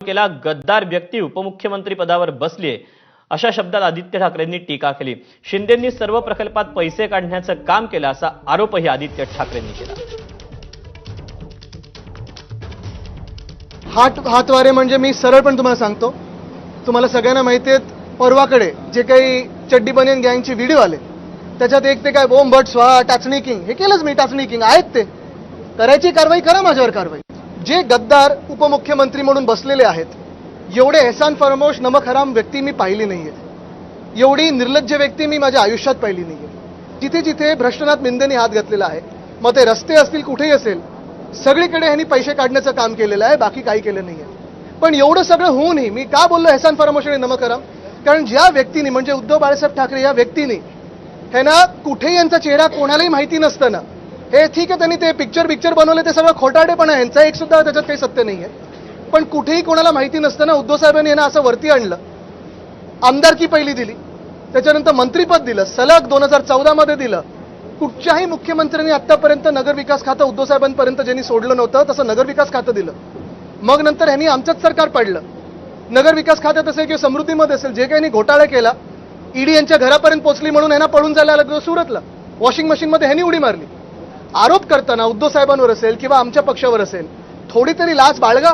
केला गद्दार व्यक्ती उपमुख्यमंत्री पदावर बसलीये अशा शब्दात आदित्य ठाकरेंनी टीका केली. शिंदेंनी सर्व प्रकल्पात पैसे काढण्याचं काम केलं असा आरोपही आदित्य ठाकरेंनी केला. हात हातवारे म्हणजे मी सरळ पण तुम्हाला सांगतो. तुम्हाला सगळ्यांना माहिती आहेत परवाकडे जे काही चड्डी बनियन गँगचे व्हिडिओ आले त्याच्यात एक ते काय ओम बट स्वा टाचणी किंग हे केलंच मी टाचणी किंग आहेत ते. करायची कारवाई करा माझ्यावर कारवाई. जे गद्दार उपमुख्यमंत्री म्हणून बसलेले आहेत एवढे एहसान फरमोश नमक हराम व्यक्ती मी पाहिली नाहीये. एवढी निर्लज्ज व्यक्ती मी माझ्या आयुष्यात पाहिली नाहीये. जिथे जिथे भ्रष्टनाथ मिंदेने हात घातलेला आहे मग ते रस्ते असतील कुठेही असेल सगळीकडे ह्यांनी पैसे काढण्याचं काम केलेलं आहे बाकी काही केलं नाही आहे पण एवढं सगळं होऊनही मी का बोललो एहसान फरमोश आणि नमक हराम कारण ज्या व्यक्तीने म्हणजे उद्धव बाळासाहेब ठाकरे या व्यक्तीने ह्यांना कुठे कुठेही यांचा चेहरा कोणालाही माहिती नसताना हे ठीक आहे त्यांनी ते पिक्चर पिक्चर बनवले ते सगळं खोटाडेपणा आहे. यांचा एक सुद्धा त्याच्यात काही सत्य नाही आहे पण कुठेही कोणाला माहिती नसताना उद्धव साहेबांनी यांना असं वरती आणलं. आमदारकी पहिली दिली. त्याच्यानंतर मंत्रीपद दिलं. सलग दोन हजार चौदामध्ये दिलं. कुठच्याही मुख्यमंत्र्यांनी आत्तापर्यंत नगरविकास खातं उद्धव साहेबांपर्यंत ज्यांनी सोडलं नव्हतं तसं नगरविकास खातं दिलं. मग नंतर ह्यांनी आमचंच सरकार पाडलं. नगरविकास खात्यात असेल किंवा समृद्धीमध्ये असेल जे काही यांनी घोटाळा केला ईडी यांच्या घरापर्यंत पोहोचली म्हणून यांना पळून जायला लागलं सुरतला. वॉशिंग मशीनमध्ये ह्यांनी उडी मारली. आरोप करताना उद्धव साहेबांवर असेल किंवा आमच्या पक्षावर असेल थोडी तरी लाच बाळगा.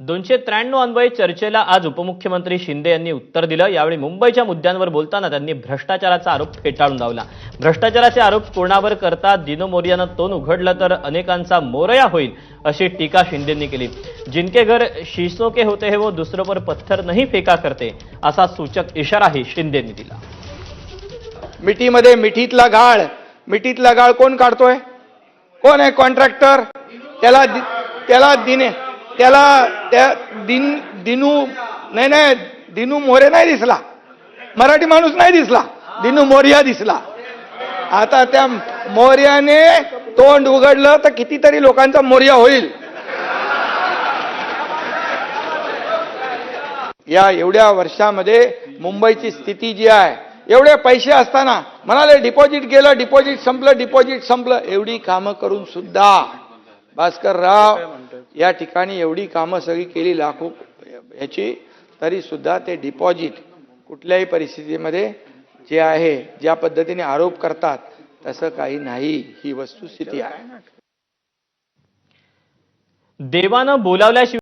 दोनशे त्र्याण्णव अन्वये चर्चेला आज उपमुख्यमंत्री शिंदे यांनी उत्तर दिलं. यावेळी मुंबईच्या मुद्द्यांवर बोलताना त्यांनी भ्रष्टाचाराचा आरोप फेटाळून लावला. भ्रष्टाचाराचे आरोप कोणावर करता दिनो मोरियानं तोंड उघडलं तर अनेकांचा मोरया होईल अशी टीका शिंदेंनी केली. जिनके घर शीशों के होते हे वो दुसरं पर पत्थर नाही फेका करते असा सूचक इशाराही शिंदेंनी दिला. मिठीमध्ये मिठीतला गाळ. मिठीतला गाळ कोण काढतोय? कोण आहे कॉन्ट्रॅक्टर त्याला दि- त्याला दिने त्याला त्या दिन दिनू नाही नाही दिनू मोरे नाही दिसला. मराठी माणूस नाही दिसला. दिनू मोर्या दिसला. आता त्या मोर्याने तोंड उघडलं तर कितीतरी लोकांचा मोर्या होईल. या एवढ्या वर्षामध्ये मुंबईची स्थिती जी आहे एवढे पैसे असताना म्हणाले डिपॉझिट गेलं डिपॉझिट संपलं डिपॉझिट संपलं. एवढी कामं करून सुद्धा भास्कर राव या ठिकाणी एवढी कामं सगळी केली लाखो ह्याची तरी सुद्धा ते डिपॉझिट कुठल्याही परिस्थितीमध्ये जे आहे ज्या पद्धतीने आरोप करतात तसं काही नाही. ही वस्तुस्थिती आहे. देवानं बोलावल्याशिवाय